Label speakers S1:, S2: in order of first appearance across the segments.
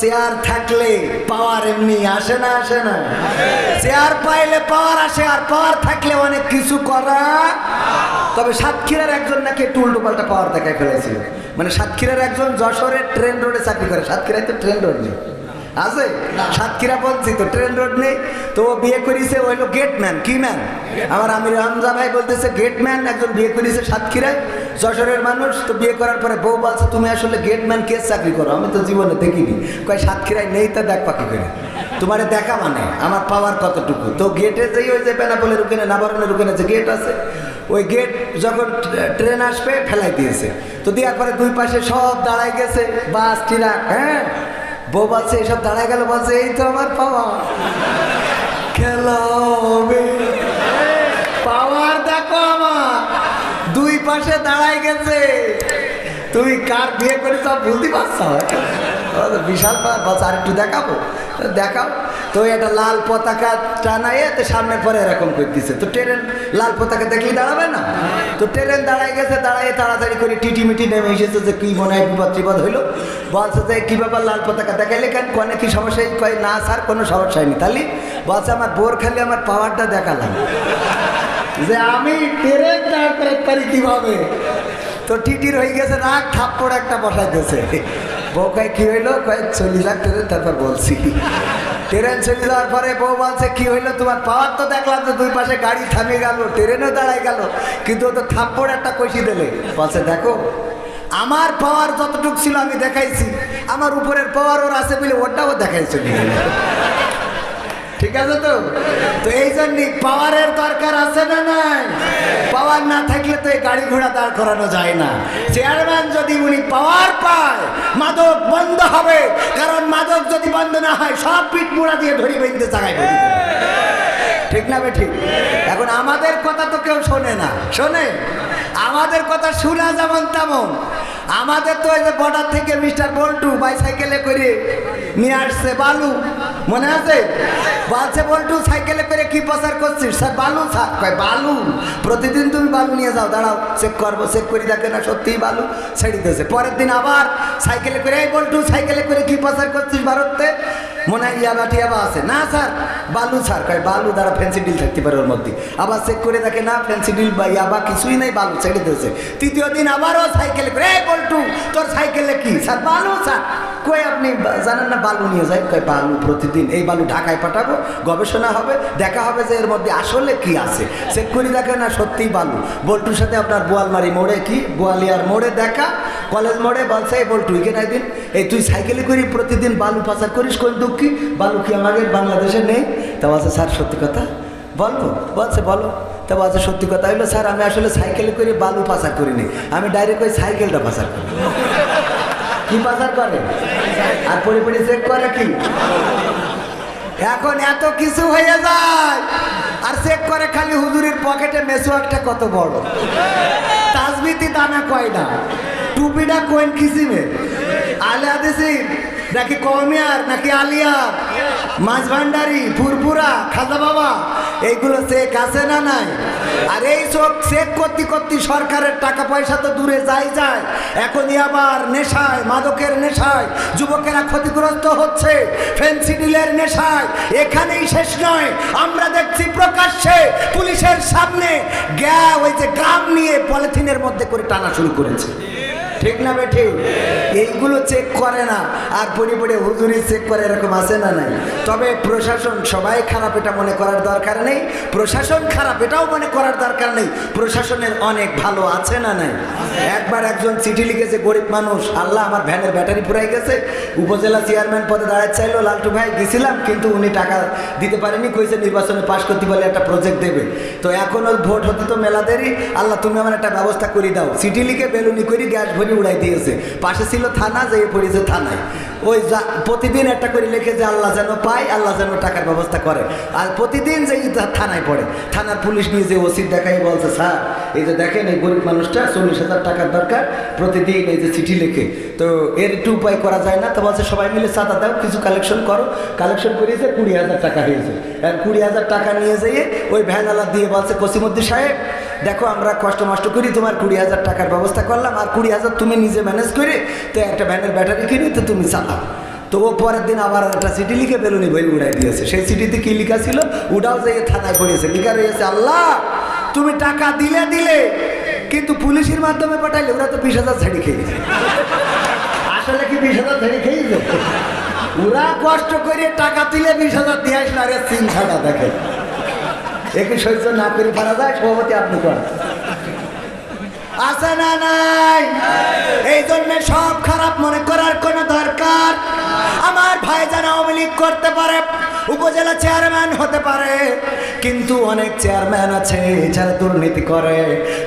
S1: Chair থাকলে পাওয়ার এমনি আসে না আসে না। চেয়ার পাইলে পাওয়ার আসে, আর পাওয়ার থাকলে অনেক কিছু করা। তবে সাতক্ষীরার একজন নাকি একটু উল্টো পাল্টা পাওয়ার দেখায় ফেলেছিল। মানে সাতক্ষীরার একজন যশোরের ট্রেন রোডে চাকরি করে। সাতক্ষীরায় তো ট্রেন রোড নেই। আছে? সাতক্ষীরা বলছি তো ট্রেন রোড নেই। তো ও বিয়ে করিছে ওই হলো গেটম্যান কি ম্যান আমার আমির হামজা ভাই বলতেছে গেটম্যান একজন বিয়ে করিছে সাতক্ষীরায়। যশোরের মানুষ তো বিয়ে করার পরে বউ বলছে তুমি আসলে গেটম্যান কে চাকরি করো? আমি তো জীবনে দেখিনি। কয় সাতক্ষীরায় নেই তা দেখ পাখি করে। তোমারে দেখা মানে আমার পাওয়ার কতটুকু? তো গেটে যেই ওই যে বেনাপোলের ওখানে নাবারণের ওখানে যে গেট আছে ওই গেট যখন ট্রেন আসবে ফেলাই দিয়েছে। তো দেওয়ার পরে দুই পাশে সব দাঁড়ায় গেছে বাস ট্রাক হ্যাঁ? বউ বাচ্চা এসব দাঁড়ায় গেল, বলছে, এই তো আমার পাওয়া। খেলা হবে পাওয়ার দেখো আমার, দুই পাশে দাঁড়ায় গেছে। তুমি কার বিয়ে করে সব বুঝতে পারছ? বিশাল পাওয়ার বলছে আর একটু দেখাবো দেখাও। তো এটা লাল পতাকা টানায় তো সামনে পরে এরকম করে দিছে তো ট্রেন লাল পতাকা দেখলে দাঁড়াবে না? তো ট্রেন দাঁড়ায় গেছে, দাঁড়ায় তাড়াতাড়ি করে টিটি মিটি নেমে এসেছে যে কি মনে হয় বিপদ টিপদ হইল। বলছে যে, কী ব্যাপার লাল পতাকা দেখাইলে কেন? কোনে কি সমস্যা? কয়, না স্যার, কোনো সমস্যা হয়নি। তাহলে বলছে, আমার বোর খালি আমার পাওয়ারটা দেখালাম। যে, আমি ট্রেন দাঁড় পারি কীভাবে? তো টিটির হয়ে গেছে, রাগ থাপ্পড় একটা বসাইতেছে। বউ কয়, কি হইল? কয়, চল্লিশ লাখ ট্রেন তারপর বলছি। ট্রেন চলে যাওয়ার পরে বউ বলছে, কি হইল? তোমার পাওয়ার তো দেখলাম যে দুই পাশে গাড়ি থামে গেল, ট্রেনও দাঁড়াই গেল, কিন্তু ও তো থাপ্পড় একটা কষি দিলে। বলছে, দেখো, আমার পাওয়ার যতটুক ছিল আমি দেখাইছি, আমার উপরের পাওয়ার ওর আছে বলে ওটাও দেখাইছি ঠিক আছে তো? তো এই জন্যই পাওয়ারের দরকার আছে না নাই? পাওয়ার না থাকলে তো এই গাড়ি ঘোড়া দাঁড় করানো যায় না। চেয়ারম্যান যদি উনি পাওয়ার পায়, মাদক বন্ধ হবে। কারণ মাদক যদি বন্ধ না হয়, সব পিঠ মুড়া দিয়ে ধরি বেঁধতে জায়গায় ঠিক না বে ঠিক এখন আমাদের কথা তো কেউ শোনে না। শোনে? আমাদের কথা শোনা যেমন তেমন। আমাদের তো ওই যে বর্ডার থেকে মিস্টার বল্টু বাইসাইকেলে করে নিয়ে আসছে বালু। মনে আছে? বলছে, বল্টু, সাইকেলে করে কি প্রচার করছিস? স্যার, বালু, স্যার। কয়, বালু? প্রতিদিন তুমি বালু নিয়ে যাও, দাঁড়াও, চেক করব, চেক করি, দেখে না সত্যিই বালু ছেড়ে দিয়েছে। পরের দিন আবার সাইকেলে করে, এই বল্টু, সাইকেলে করে কি প্রচার করছিস ভারতে? মনে হয় ইয়াবা টিয়াবা আছে। না, স্যার, বালু, স্যার। কয়, বালু দ্বারা ফ্যান্সি ডিল থাকতে পারে ওর মধ্যে। আবার চেক করে দেখে না ফ্যান্সি ডিল বা ইয়াবা কিছুই নাই, বালু ছেড়ে দিয়েছে। তৃতীয় দিন আবারও সাইকেলে করে, এই বল্টু, তোর সাইকেলে কি? স্যার, বালু, স্যার। কই আপনি জানেন না, বালু নিয়ে যায়? কয়, বালু প্রতিদিন এই বালু ঢাকায় পাঠাবো, গবেষণা হবে, দেখা হবে যে এর মধ্যে আসলে কি আছে। চেক করে দেখে না সত্যিই বালু। বল্টুর সাথে আপনার বোয়ালমারি মোড়ে কি? গোয়ালিয়ার মোড়ে দেখা, কলেজ মোড়ে বলছে এই বল্টু এখানে একদিন এই তুই সাইকেলে করি প্রতিদিন বালু পাচার করিস কোন দুঃখী বালু কি আমাদের বাংলাদেশে নেই? তা বলছে স্যার, সত্যি কথা। বলব, বলছে, বলো। তা বলছে সত্যি কথা। হইল স্যার, আমি আসলে সাইকেলে করে বালু পাচার করিনি। আমি ডাইরেক্ট ওই সাইকেলটা পাচার করি। কি পাচার করে? আর পরে পরে চেক করে কি? এখন এত কিছু হয়ে যায়। আর চেক করে খালি হুজুরের পকেটে মেসোয়াকটা কত বড়। তাজবিতি দানা কয় না? টুপিটা কোন কিসিমে আলিয়া দিছি নাকি কমিয়ার নাকি আলিয়া মাছ ভান্ডারি ফুরপুরা খাজা বাবা, এইগুলো চেক আছে না নাই? আর এই সব চেক করতে করতে সরকারের টাকা পয়সা তো দূরে যাই যায়। এখনই আবার নেশায়, মাদকের নেশায়, যুবকেরা ক্ষতিগ্রস্ত হচ্ছে ফেন্সিডিলের নেশায়। এখানেই শেষ নয়। আমরা দেখছি প্রকাশ্যে পুলিশের সামনে গ্যা ওই যে গ্রাম নিয়ে পলিথিনের মধ্যে করে টানা শুরু করেছে। ঠিক না বেঠে? এইগুলো চেক করে না। আর পড়ে পড়ে হুজুরি চেক করে এরকম আছে না নাই? তবে প্রশাসন সবাই খারাপ এটা মনে করার দরকার নেই। প্রশাসন খারাপ এটাও মনে করার দরকার নেই। প্রশাসনের অনেক ভালো আছে না নাই? একবার একজন চিঠি লিখেছে, গরিব মানুষ, আল্লাহ আমার ভ্যানের ব্যাটারি পুরাই গেছে। উপজেলা চেয়ারম্যান পদে দাঁড়াতে চাইলো, লালটু ভাই, গেছিলাম, কিন্তু উনি টাকা দিতে পারেনি। কইছে, নির্বাচনে পাশ করতে বলে একটা প্রজেক্ট দেবে। তো এখনও ভোট হতে তো মেলা দেরি। আল্লাহ, তুমি আমার একটা ব্যবস্থা করে দাও। চিঠি লিখে বেলুনি করে গ্যাস ভরি উড়াই দিয়েছে। পাশে ছিল থানা যেয়ে পড়েছে থানায়। ওই যা, প্রতিদিন একটা করে লিখে যে আল্লাহ যেন পায়, আল্লাহ যেন টাকার ব্যবস্থা করে। আর প্রতিদিন যে থানায় পড়ে। থানার পুলিশ নিয়ে যে ওসির দেখাই বলছে, স্যার, এই যে দেখেন, এই গরিব মানুষটা চল্লিশ হাজার টাকার দরকার, প্রতিদিন এই যে চিঠি লিখে। তো এর একটু উপায় করা যায় না, তো বলছে, সবাই মিলে চাঁদা দাও, কিছু কালেকশন করো। কালেকশন করিয়েছে, কুড়ি হাজার টাকা হয়েছে আর কুড়ি হাজার টাকা নিয়ে যেয়ে ওই ভ্যানওয়ালা দিয়ে বলছে কসিমুদ্দি সাহেব দেখো, আমরা কষ্ট মষ্ট করি, তোমার কুড়ি হাজার টাকার ব্যবস্থা করলাম, আর কুড়ি হাজার তুমি নিজে ম্যানেজ করে, তো একটা ভ্যানের ব্যাটারি কিনে, তো তুমি চালাও। তো ও পরের দিন আবার একটা চিঠি লিখে বেলুনি বই উড়াই দিয়েছে। সেই চিঠিতে কি লেখা ছিল? উড়াও যে থানায় পড়িয়েছে। লিখা রয়েছে, আল্লাহ, তুমি টাকা দিলে দিলে, কিন্তু পুলিশের মাধ্যমে পাঠাইলে, ওরা তো বিশ হাজার ছেড়ে খেয়েছে আসলে কি বিশ হাজার ছেড়ে খেয়েছে ওরা কষ্ট করে টাকা দিলে বিশ হাজার দিয়ে আসলে আরে তিন ছাড়া দেখে। একে সহ্য না করে পারা যায়, সভাপতি আপনি করেন। আছে না নাই? এই জন্য সব খারাপ মনে করার কোনো দরকার। আমার ভাই যেন আওয়ামী লীগ করতে পারে। উপজেলা চেয়ারম্যান হতে পারে, কিন্তু অনেক চেয়ারম্যান আছে যারা দুর্নীতি করে।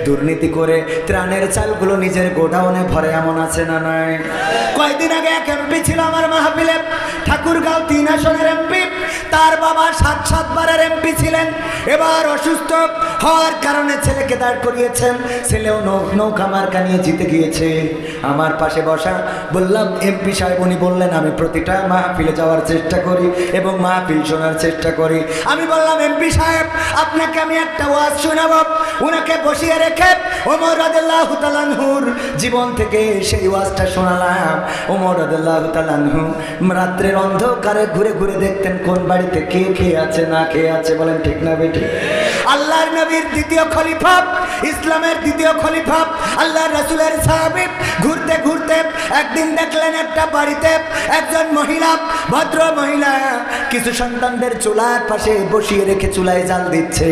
S1: দুর্নীতি করে ত্রাণের চালগুলো নিজের গোডাউনে ভরে, এমন আছে না নাই? কয়েকদিন আগে এক এমপি ছিল আমার মাহফিলে, ঠাকুরগাঁও তিন আসনের এমপি। তার বাবা সাত সাতবারের এমপি ছিলেন। এবার অসুস্থ হওয়ার কারণে ছেলেকে দাঁড় করিয়েছেন। ছেলেও নৌকা মার্কা নিয়ে জিতে গিয়েছে। আমার পাশে বসা বললাম, এমপি সাহেব, উনি বললেন, আমি প্রতিটা মাহফিলে যাওয়ার চেষ্টা করি এবং মাহফিল শোনার চেষ্টা করি। আমি বললাম, এমপি সাহেব, আপনাকে আমি একটা ওয়াজ শোনাবো। উনাকে বসিয়ে রেখে ওমর রাদিল্লাহ তালানহুর জীবন থেকে সেই ওয়াজটা শোনালাম। ওমর রাদিল্লাহ তালানহু রাত্রের অন্ধকারে ঘুরে ঘুরে দেখতেন কোন বাড়িতে কে খেয়ে আছে, না খেয়ে আছে। বলেন, ঠিক না বেটি আল্লাহর নবীর দ্বিতীয় খলিফা, ইসলামের দ্বিতীয় খলিফা আল্লাহ রসুলের সাহাবিব ঘুরতে ঘুরতে একদিন দেখলেন একটা বাড়িতে একজন মহিলা, ভদ্র মহিলা, কিছু সন্তানদের চুলার পাশে বসিয়ে রেখে চুলায় জাল দিচ্ছে,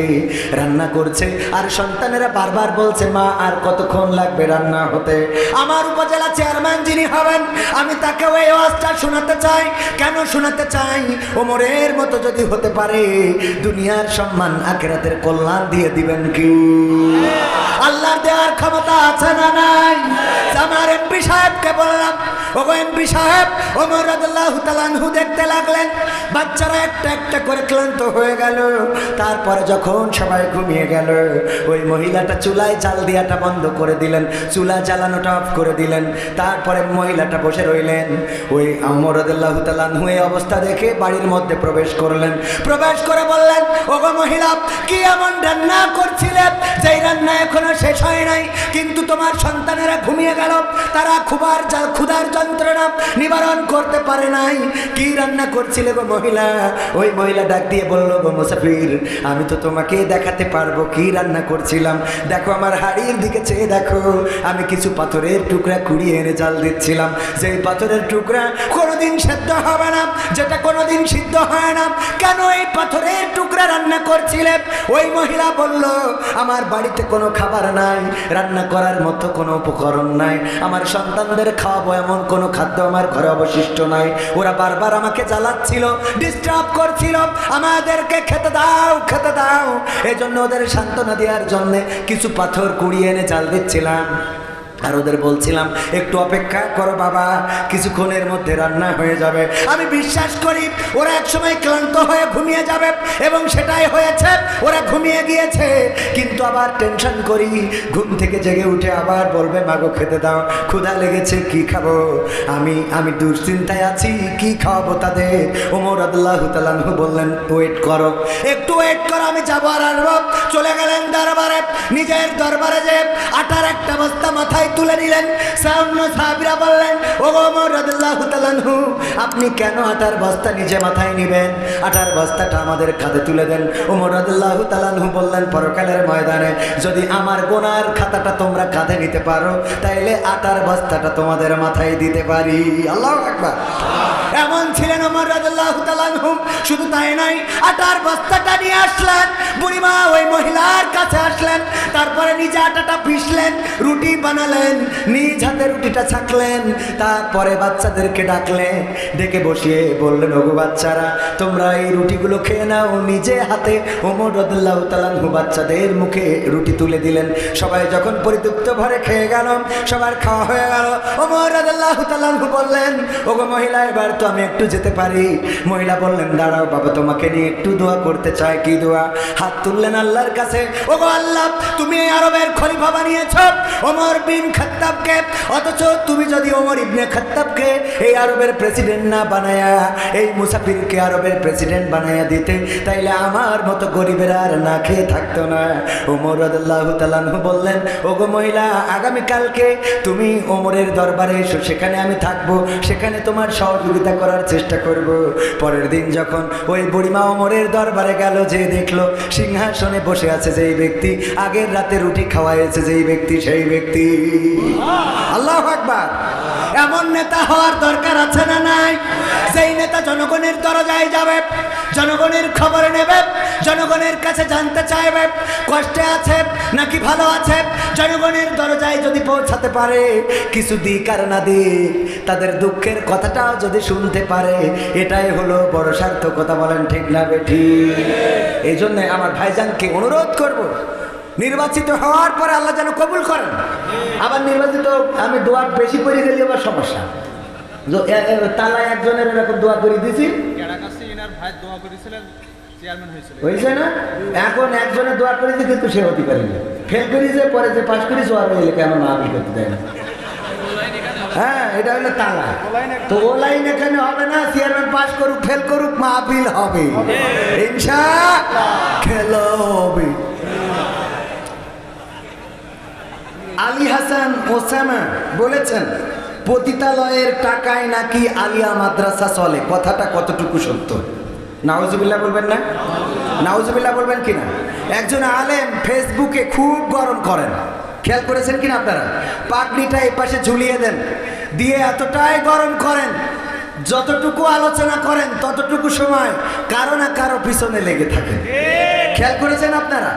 S1: রান্না করছে, আর সন্তানেরা বারবার বলছে, মা, আর কতক্ষণ লাগবে রান্না হতে? আমার উপজেলা চেয়ারম্যান যিনি হবেন, আমি তাকে ওই ওয়াজটা শোনাতে চাই। কেন শোনাতে চাই? ওমরের মতো যদি হতে পারে, দুনিয়ার সম্মান আখেরাতের কল্যাণ দিয়ে দিবেন কি আল্লাহর দেওয়ার ক্ষমতা আছে না নাই? আমার এমপি সাহেবকে বললাম ওগো এমপি সাহেব, ওমর তাআলাহু দেখতে লাগলেন। বাচ্চারা একটা একটা করে ক্লান্ত হয়ে গেল। তারপরে যখন সবাই ঘুমিয়ে গেল, ওই মহিলাটা চুলায় জাল দিয়াটা বন্ধ করে দিলেন, চুলা জ্বালানোটা অফ করে দিলেন। তারপরে মহিলাটা বসে রইলেন। ওই ওমর রাদিয়াল্লাহু তাআলাহু এই অবস্থা দেখে বাড়ির মধ্যে প্রবেশ করলেন। প্রবেশ করে বললেন, ওগো মহিলা, কি এমন রান্না করছিলেন যেই রান্না এখনও শেষ হয় নাই, কিন্তু তোমার সন্তানেরা ঘুমিয়ে গেল। তারা খুবার ক্ষুধার যন্ত্রণা নিবারণ করতে পারে নাই। কি রান্না করছিলে গো মহিলা? ওই মহিলা ডাক দিয়ে বলল, গো মুসাফির, আমি তো তোমাকে দেখাতে পারব কি রান্না করছিলাম। দেখো আমার হাড়ির দিকে চেয়ে দেখো, আমি কিছু পাথরের টুকরা কুড়িয়ে এনে জাল দিচ্ছিলাম। যেই পাথরের টুকরা কোনোদিন সেদ্ধ হবে না। যেটা কোনোদিন সিদ্ধ হয় না। কেন এই পাথরের টুকরা রান্না করছিলে? ওই মহিলা বলল, আমার বাড়িতে কোনো খাবার নাই। রান্না করার মতো কোনো উপকরণ নাই। আমার সন্তানদের খাওয়াবো এমন কোনো খাদ্য আমার ঘরে অবশিষ্ট নাই। ওরা বারবার আমাকে জ্বালাচ্ছিল ডিস্টার্ব করছিল, আমাদেরকে খেতে দাও খেতে দাও। এজন্য ওদের সান্ত্বনা দেওয়ার জন্যে কিছু পাথর কুড়িয়ে এনে জাল দিচ্ছিলাম। আর ওদের বলছিলাম, একটু অপেক্ষা করো বাবা, কিছুক্ষণের মধ্যে রান্না হয়ে যাবে। আমি বিশ্বাস করি, ওরা একসময় ক্লান্ত হয়ে ঘুমিয়ে যাবে, এবং সেটাই হয়েছে, ওরা ঘুমিয়ে গিয়েছে। কিন্তু আবার টেনশন করি, ঘুম থেকে জেগে উঠে আবার বলবে, মাগো, খেতে দাও, ক্ষুধা লেগেছে, কি খাব? আমি আমি দুশ্চিন্তায় আছি, কি খাওয়াবো তাদের? ওমর আদুল্লাহ তালানহু বললেন, ওয়েট করো। একটু ওয়েট করো, আমি যাব আর আসব। চলে গেলেন দরবারে, নিজের দরবারে যে আটার একটা বস্তা মাথায় তুলে নিলেন। সামনে সাহাবিরা বললেন ও ওমর রাদিয়াল্লাহু তাআলাহু আপনি কেন আটার বস্তা নিজে মাথায় নেবেন? আটার বস্তাটা আমাদের কাঁধে তুলে দেন। ওমর রাদিয়াল্লাহু তাআলাহু বললেন, পরকালের ময়দানে যদি আমার গোনার খাতাটা তোমরা কাঁধে নিতে পারো, তাইলে আটার বস্তাটা তোমাদের মাথায় দিতে পারি। আল্লাহু আকবার। এমন ছিলেন ওমর রাদিয়াল্লাহু তাআলাহু শুধু তাই নাই আটার বস্তাটা নিয়ে আসলেন, বুড়িমা ওই মহিলার কাছে আসলেন, তারপরে নিজে আটাটা পিষলেন, রুটি বানালেন নিজ হাতে রুটিটা ছাকলেন, তারপরে বাচ্চাদেরকে ডাকলেন। ডেকে বসিয়ে বললেন, ওগো বাচ্চারা, তোমরা এই রুটিগুলো খেয়ে নাও। নিজে হাতে ওমর রদুল্লাহ বাচ্চাদের মুখে রুটি তুলে দিলেন। সবাই যখন পরিতৃপ্ত ভরে খেয়ে গেল, সবার খাওয়া হয়ে গেল। ওমর রদুল্লাহ তালানহু বললেন, ওগো মহিলা, এবার তো আমি একটু যেতে পারি। মহিলা বললেন, দাঁড়াও বাবা, তোমাকে নিয়ে একটু দোয়া করতে চায় কি দোয়া? হাত তুললেন আল্লাহর কাছে, ওগো আল্লাহ, তুমি আরবের খলিফা বানিয়েছ। ওমর বিন খাত্তাবকে, অথচ তুমি যদি ওমর ইবনে খাত্তাবকে এই আরবের প্রেসিডেন্ট না বানায়া, এই মুসাফিরকে আরবের প্রেসিডেন্ট বানায়া দিতে, তাইলে আমার মতো গরিবেরা আর না খেয়ে থাকতো না। ওমর আল্লাহ তালানহু বললেন, ওগো মহিলা, আগামীকালকে তুমি ওমরের দরবারে এসো, সেখানে আমি থাকব, সেখানে তোমার সহযোগিতা করার চেষ্টা করব। পরের দিন যখন ওই বুড়িমা ওমরের দরবারে গেল, যে দেখল সিংহাসনে বসে আছে যেই ব্যক্তি, আগের রাতে রুটি খাওয়াইছে যেই ব্যক্তি, সেই ব্যক্তি। আল্লাহ আকবার। এমন নেতা হওয়ার দরকার আছে না নাই? সেই নেতা জনগণের দরজায় যাবে, জনগণের খবর নেবে, জনগণের কাছে জানতে চাইবে, কষ্টে আছে নাকি ভালো আছে? জনগণের দরজায় যদি পৌঁছাতে পারে, কিছু দিক আর না দিক, তাদের দুঃখের কথাটাও যদি শুনতে পারে, এটাই হলো বড় সার্থকতা, বলেন ঠিক না বেঠি এই জন্য আমার ভাইজানকে অনুরোধ করব নির্বাচিত হওয়ার পরে আল্লাহ যেন কবুল করেন। আবার নির্বাচিত, আমি দোয়া বেশি করে গেলে আবার সমস্যা। তো এ- এ- তালায় একজনের এরকম দোয়া করে দিছি হয়েছে না? এখন একজনে দোয়া করেছে কিন্তু সে ফেল করেছে, পরে যে পাশ আমার দেয় না। হ্যাঁ এটা হলো তালা। এখানে হবে না, চেয়ারম্যান করুক, ফেল করুক, মাহফিল ইনশা খেলো হবে। আলী হাসান ওসামা বলেছেন, পতিতালয়ের টাকায় নাকি আলিয়া মাদ্রাসা চলে? কথাটা কতটুকু সত্য? নাউজুবিল্লাহ বলবেন না? নাউজুবিল্লাহ বলবেন কিনা? একজন আলেম ফেসবুকে খুব গরম করেন। খেয়াল করেছেন কিনা আপনারা? পাগড়িটা এই পাশে ঝুলিয়ে দেন। দিয়ে এতটাই গরম করেন, যতটুকু আলোচনা করেন, ততটুকু সময় কারও না কারও পিছনে লেগে থাকে। খেয়াল করেছেন আপনারা?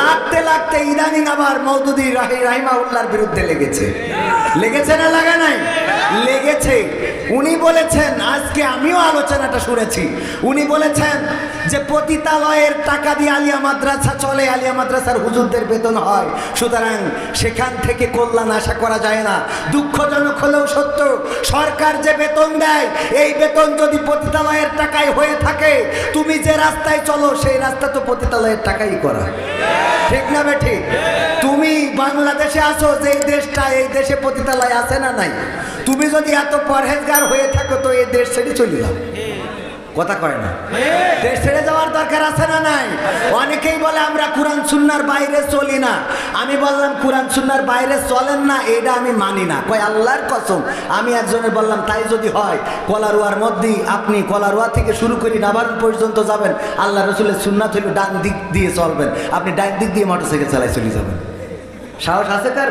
S1: লাগতে লাগতে ইদানিং আবার মৌদুদি রাহি রাহিমা উল্লার বিরুদ্ধে লেগেছে। লেগেছে না লাগা নাই? লেগেছে। উনি বলেছেন, আজকে আমিও আলোচনাটা শুনেছি। উনি বলেছেন যে পতিতালয়ের টাকা দিয়ে আলিয়া মাদ্রাসা চলে, আলিয়া মাদ্রাসার হুজুরদের বেতন হয়। সুতরাং সেখান থেকে কল্যাণ আশা করা যায় না। দুঃখজনক হলেও সত্য, সরকার যে বেতন দেয়, এই বেতন যদি পতিতালয়ের টাকায় হয়ে থাকে, তুমি যে রাস্তায় চলো, সেই রাস্তা তো পতিতালয়ের টাকাই করা। ঠিক না বেঠি? তুমি বাংলাদেশে আসো যে দেশটা এই দেশে পতিতালয় আছে না নাই? তুমি যদি এত পরহেজগার হয়ে থাকো, তো এই দেশ ছেড়ে চলে যাও। কথা কয় না। দেশ ছেড়ে যাওয়ার দরকার আছে না নাই? অনেকেই বলে আমরা কোরআন সুন্নার বাইরে চলি না। আমি বললাম, কোরআন সুন্নার বাইরে চলেন না, এটা আমি মানি না। কয়, আল্লাহর কসম, আমি একজনের বললাম, তাই যদি হয়, কলারুয়ার মধ্যেই আপনি কলারুয়া থেকে শুরু করি নাবারণ পর্যন্ত যাবেন। আল্লাহ রসুলের সুন্নাত হইল ডান দিক দিয়ে চলবেন। আপনি ডান দিক দিয়ে মোটরসাইকেল চালাই চলে যাবেন। সাহস আছে কার?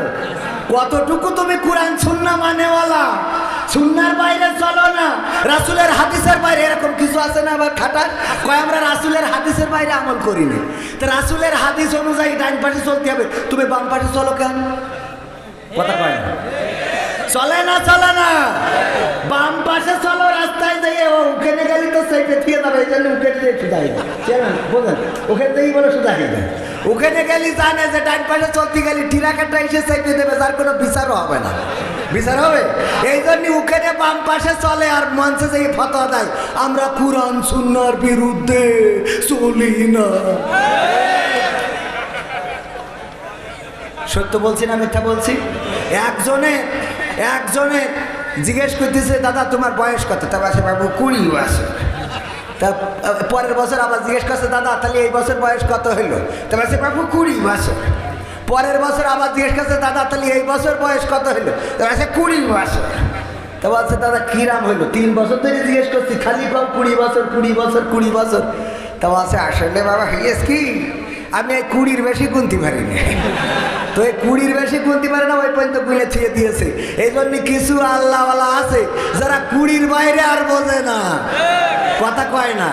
S1: কতটুকু তুমি কোরআন সুন্না মানেওয়ালা? সুন্নার বাইরে চলো না। রাসুলের হাদিসের বাইরে এরকম কিছু আছে না আবার খাটার কয়, আমরা রাসুলের হাদিসের বাইরে আমল করিনি। তো রাসুলের হাদিস অনুযায়ী ডান পাশে চলতে হবে। তুমি বাম পাশে চলো কেন? কথা কয় না। চলে না চলে না। বাম পাশে চলো, রাস্তায় যাইয়ে ও ওখানে গেলে তো সাইডে থিয়ে যাবে, এই জন্য ওখানে দিয়ে চেনেন বোঝেন? ওখানে থেকেই বলে শুধু হয়ে যায় ওখানে গেলি জানে যে ডান পাশে চলতে গেলি টিরাকাটা এসে সাইডে দেবে, যার কোনো বিচারও হবে না। বিচার হবে? এই জন্য ওখানে বাম পাশে চলে আর মঞ্চে যে ফতোয়া দেয়, আমরা কোরআন, সুন্নার বিরুদ্ধে চলি না। সত্য বলছি না মিথ্যা বলছি? একজনে একজনে জিজ্ঞেস করতেছে, দাদা, তোমার বয়স কত? তা বাসে বাবু, কুড়ি বছর। তা পরের বছর আবার জিজ্ঞেস করছে, দাদা, তাহলে এই বছর বয়স কত হইল তা বাসে বাবু, কুড়ি বছর। পরের বছর আবার জিজ্ঞেস করছে, দাদা, তাহলে এই বছর বয়স কত হইল আছে কুড়ি বছর। তা বলছে, দাদা কিরাম হইল তিন বছর ধরে জিজ্ঞেস করছি, খালি পাও কুড়ি বছর কুড়ি বছর কুড়ি বছর। তা বলছে, আসলে বাবা হইয়েস কি? আমি এই কুড়ির বেশি গুনতে পারিনি। তো এই কুড়ির বেশি গুনতে পারে না, ওই পর্যন্ত গুলে থিয়ে দিয়েছে। এই জন্য কিছু আল্লাহওয়ালা আছে, যারা কুড়ির বাইরে আর বোঝে না। কথা কয় না।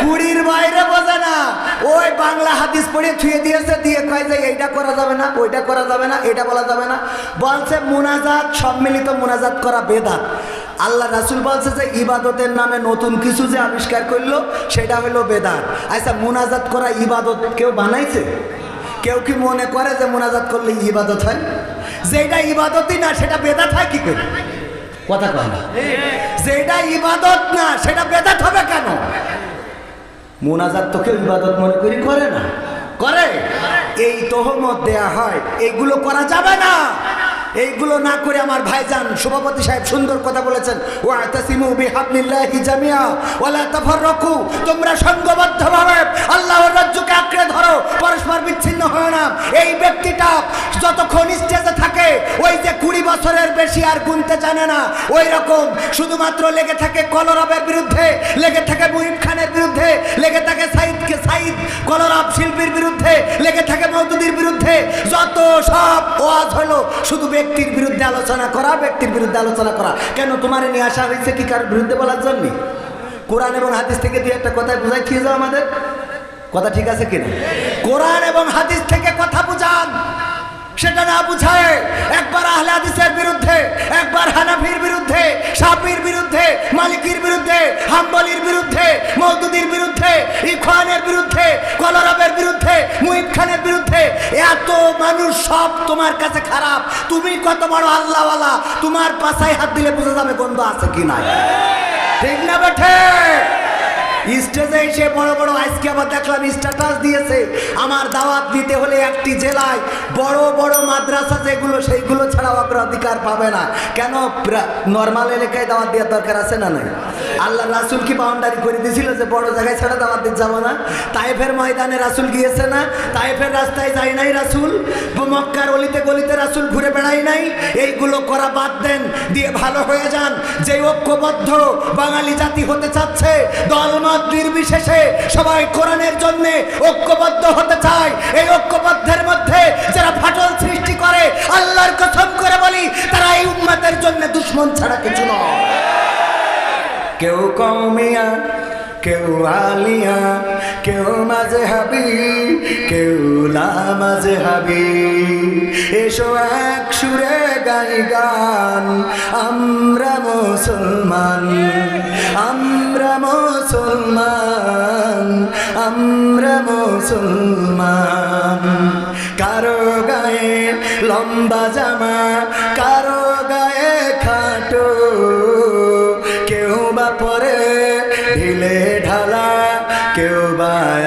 S1: কুড়ির বাইরে বোঝে না। ওই বাংলা হাদিস পড়ে ছুঁয়ে দিয়েছে, দিয়ে কয় যে এইটা করা যাবে না, ওইটা করা যাবে না, এটা বলা যাবে না। বলছে, মোনাজাত, সম্মিলিত মোনাজাত করা বেদাত। আল্লাহ রাসুল বলছে যে, ইবাদতের নামে নতুন কিছু যে আবিষ্কার করল, সেটা হলো বেদাত। আচ্ছা মোনাজাত করা ইবাদত কেউ বানাইছে? কেউ কি মনে করে যে, মোনাজাত করলে ইবাদত হয়? যেটা ইবাদতই না, সেটা বেদাত হয় কি করে? কথা কয় না। যেটা ইবাদত না সেটা বেদাত হবে কেন? মোনাজাত তো কেউ ইবাদত মনে করি করে না। করে? এই তহমত দেয়া হয় এগুলো করা যাবে না। এইগুলো না করে আমার ভাইজান সভাপতি সাহেব সুন্দর কথা বলেছেন। তোমরা সংঘবদ্ধভাবে আল্লাহর রাজ্যকে আঁকড়ে ধরো, পরস্পর বিচ্ছিন্ন হয় না। এই ব্যক্তিটা যতক্ষণ স্টেজে থাকে, ওই যে কুড়ি বছরের বেশি আর গুনতে জানে না। ওই রকম শুধুমাত্র লেগে থাকে কলরবের বিরুদ্ধে, লেগে থাকে মুহিব খানের বিরুদ্ধে, লেগে থাকে সাইদকে সাইদ কলরব শিল্পীর বিরুদ্ধে, লেগে থাকে মৌদুদির বিরুদ্ধে। যত সব ওয়াজ হলো, শুধু ব্যক্তির বিরুদ্ধে আলোচনা করা, ব্যক্তির বিরুদ্ধে আলোচনা করা। কেন তোমার নিয়ে আসা হয়েছে কি কার বিরুদ্ধে বলার জন্য? কোরআন এবং হাদিস থেকে দুই একটা কথায় বোঝাই খেয়ে যাও আমাদের। কথা ঠিক আছে কিনা? কোরআন এবং হাদিস থেকে কথা বুঝান। সেটা না বুঝায় একবার আহলাদিসের বিরুদ্ধে, একবার হানাফির বিরুদ্ধে সাপির বিরুদ্ধে, মালিকির বিরুদ্ধে, হাম্বলির বিরুদ্ধে মৌদুদির বিরুদ্ধে ইখানের বিরুদ্ধে, কলরবের বিরুদ্ধে মুহিব খানের বিরুদ্ধে, এত মানুষ সব তোমার কাছে খারাপ। তুমি কত বড় আল্লাহওয়ালা, তোমার পাশায় হাত দিলে বোঝা যাবে গন্ধ আছে কি নাই। ঠিক না বেঠে? স্টেজে এসে বড় বড় আজকে আবার দেখলাম স্ট্যাটাস দিয়েছে। আমার দাওয়াত দিতে হলে একটি জেলায় বড় বড় মাদ্রাসা যেগুলো, সেইগুলো ছাড়াও অগ্রাধিকার পাবে না। কেন? নর্মাল এলাকায় দাওয়াত দেওয়ার দরকার আছে না নাই? আল্লাহ রাসুল কি বাউন্ডারি করে দিয়েছিল যে বড় জায়গায় ছাড়া দাওয়াত দিতে যাব না? তাইফের ময়দানে রাসুল গিয়েছে না? তাইফের রাস্তায় যায় নাই রাসুল? মক্কার অলিতে গলিতে রাসুল ঘুরে বেড়াই নাই? এইগুলো করা বাদ দেন, দিয়ে ভালো হয়ে যান। যে ঐক্যবদ্ধ বাঙালি জাতি হতে চাচ্ছে দলমত নির্বিশেষে সবাই কোরআনের জন্য ঐক্যবদ্ধ হতে চায়। এই ঐক্যবদ্ধের মধ্যে যারা ফাটল সৃষ্টি করে, আল্লাহর কসম করে বলি, তারা এই উম্মাতের জন্য দুশ্মন ছাড়া কিছু নয়। কেউ কমিয়া কেউ আলিয়া কেউ মাঝে হাবি কেউ মাঝে হাবি এসো এক সুরে গাই গান, আমরা মুসলমান আমরা মুসলমান আমরা মুসলমান। কারও গায়ে লম্বা জামা, কারও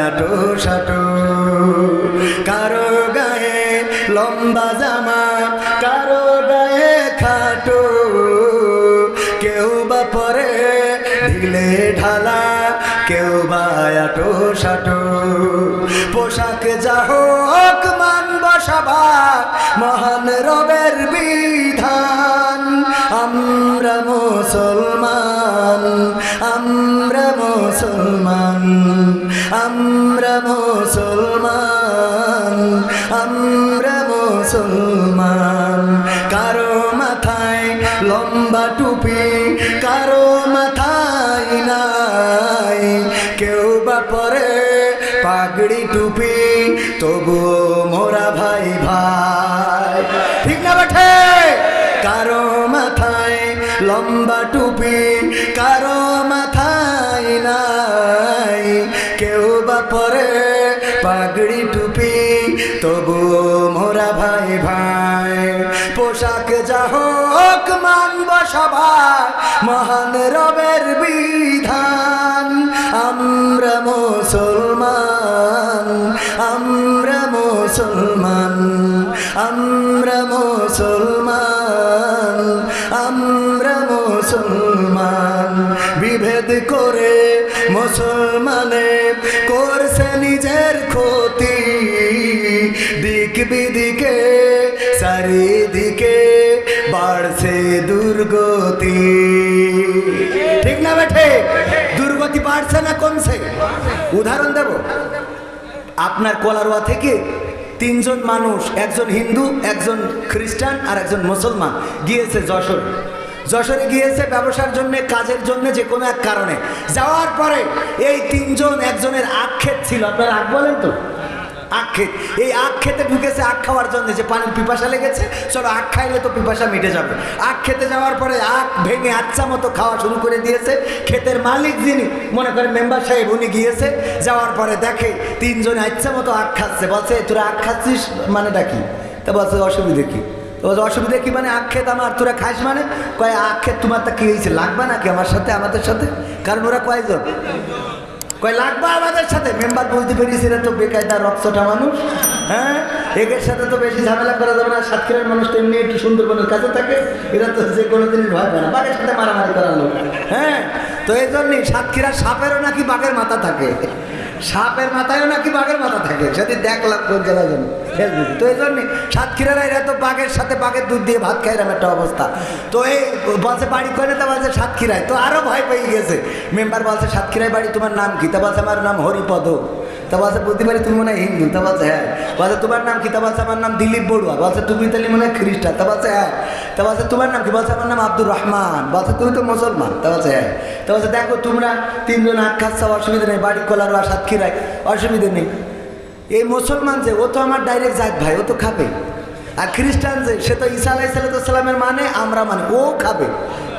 S1: আটো সাটো কারও গায়ে লম্বা জামা, কারও গায়ে খাটো। কেউ বা পরে ঢিলে ঢালা, কেউ বা আটো সাটো পোশাক যা হোক মানব সবার মহান রবের বিধান আমরা মুসলমান আমরা মুসলমান। কারও মাথায় লম্বা টুপি, কারও মাথায় নাই। কেউ বা পাগড়ি টুপি, তবুও মোরা ভাই ভাই সবাই মহান রবের বিধান। আমরা মুসলমান আমরা মুসলমান আমরা মুসলমান আমরা মুসলমান। বিভেদ করে মুসলমানে করছে নিজের ক্ষতি। বাড়ছে দুর্গতি। ঠিক না বেঠে? দুর্গতি বাড়ছে না কমছে? উদাহরণ দেব। আপনার কলারোয়া থেকে তিনজন মানুষ, একজন হিন্দু, একজন খ্রিস্টান আর একজন মুসলমান গিয়েছে যশোর। যশোরে গিয়েছে ব্যবসার জন্য, কাজের জন্য যে কোনো এক কারণে। যাওয়ার পরে এই তিনজন একজনের আক্ষেপ ছিল। আপনারা আগ বলেন তো? আখ খেত এই আখ খেতে ঢুকেছে, আখ খাওয়ার জন্য। যে পানির পিপাসা লেগেছে, চলো আখ খাইলে তো পিপাসা মিটে যাবে। আখ খেতে যাওয়ার পরে আখ ভেঙে আচ্ছা মতো খাওয়া শুরু করে দিয়েছে। ক্ষেতের মালিক যিনি, মনে করেন মেম্বার সাহেব, উনি গিয়েছে। যাওয়ার পরে দেখে তিনজনে আচ্ছা মতো আখ খাচ্ছে। বলছে, তোরা আখ খাচ্ছিস মানে ডাকি তা বলছে, অসুবিধে কি? ও অসুবিধা কি মানে আক্ষেত আমার? তোরা খাস মানে? কয় আক্ষেত তোমার তা কি হয়েছে? লাগবে নাকি আমার সাথে, আমাদের সাথে? কারণ ওরা কয়জন? কয়, লাগবা আমাদের সাথে? মেম্বার বলতে পেরেছি এরা তো বেকায়দা রক্তটা মানুষ। হ্যাঁ? একের সাথে তো বেশি ঝামেলা করা যাবে না। সাতক্ষীরার মানুষ তো এমনি একটু সুন্দরবনের কাছে থাকে। এরা তো যে কোনো দিনই ভয় পায় না। বাঘের সাথে মারামারি করার লোক। হ্যাঁ? তো এই জন্যই সাতক্ষীরার সাপেরও নাকি বাঘের মাথা থাকে। সাপের মাথায়ও নাকি বাঘের মাথা থাকে? যদি দেখলাম কোন জায়গায় জন্য ফেসবুকে তো এই জন্যে সাতক্ষীরারা এরা তো বাঘের সাথে বাঘের দুধ দিয়ে ভাত খাই একটা অবস্থা। তো এই বলছে, বাড়ি করে তা বলছে, সাতক্ষীরায়। তো আরও ভয় পেয়ে গেছে। মেম্বার বলছে, সাতক্ষীরায় বাড়ি, তোমার নাম কি? তা বলছে, আমার নাম হরিপদ। তা বলছে পারি তুমি মনে হয় হিন্দু তা বলছে হ্যাঁ। বলছে তোমার নাম কি? তা বলছে আমার নাম দিলীপ বড়ুয়া। বলছে তুমি তাহলে মনে হয় খ্রিস্টান তা বলছে হ্যাঁ। তা বলছে তোমার নাম কি? বলছে আমার নাম আব্দুর রহমান। বলছে তুমি তো মুসলমান তা বলছে হ্যাঁ। তা বলছে দেখো তোমরা তিনজন আখ খাচ্ছ, অসুবিধা নেই, বাড়ি কলার আর সাতক্ষীরায় অসুবিধা নেই। এই মুসলমান যে, ও তো আমার ডাইরেক্ট জাত ভাই, ও তো খাবে। আর খ্রিস্টান যে, সে তো ঈসা আলাই সালামের মানে আমরা মানে ও খাবে।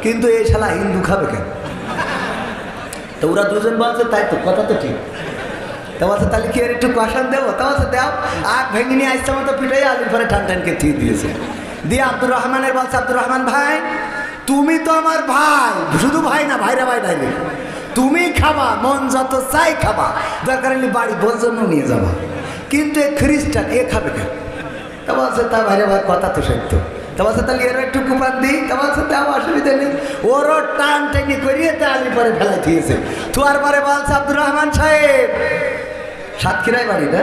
S1: কিন্তু এই শালা হিন্দু খাবে কেন? তো ওরা দুজন বলছে, তাই তো, কথা তো ঠিক। তা বলছে তাহলে কি আর একটু কষান দেবো? তা বলছে দেও আগ ভেঙে নিয়ে আসছে আমার তো পিঠাই, আলুর পরে টান টানকে থিয়ে দিয়েছে। দিয়ে আব্দুর রহমানের বলছে, আব্দুর রহমান ভাই, তুমি তো আমার ভাই। শুধু ভাই না, ভাইরা ভাই ভাই তুমি খাবা, মন যত চাই খাবা। দরকার হলে বাড়ি ভোজন নিয়ে যাবা। কিন্তু এ খ্রিস্টান, এ খাবে কেন তা বলছে, তা ভাইরে ভাই, কথা তো সত্য। তা বলছে, তাহলে এর একটু কুপান দিই? তা বলছে তাও অসুবিধা নেই। ওরও টান টেনে করিয়ে তা আলি পরে ফেলাই দিয়েছে। তুয়ার পরে বলছে, আব্দুর রহমান সাহেব সাতক্ষীরায় বাড়ি না?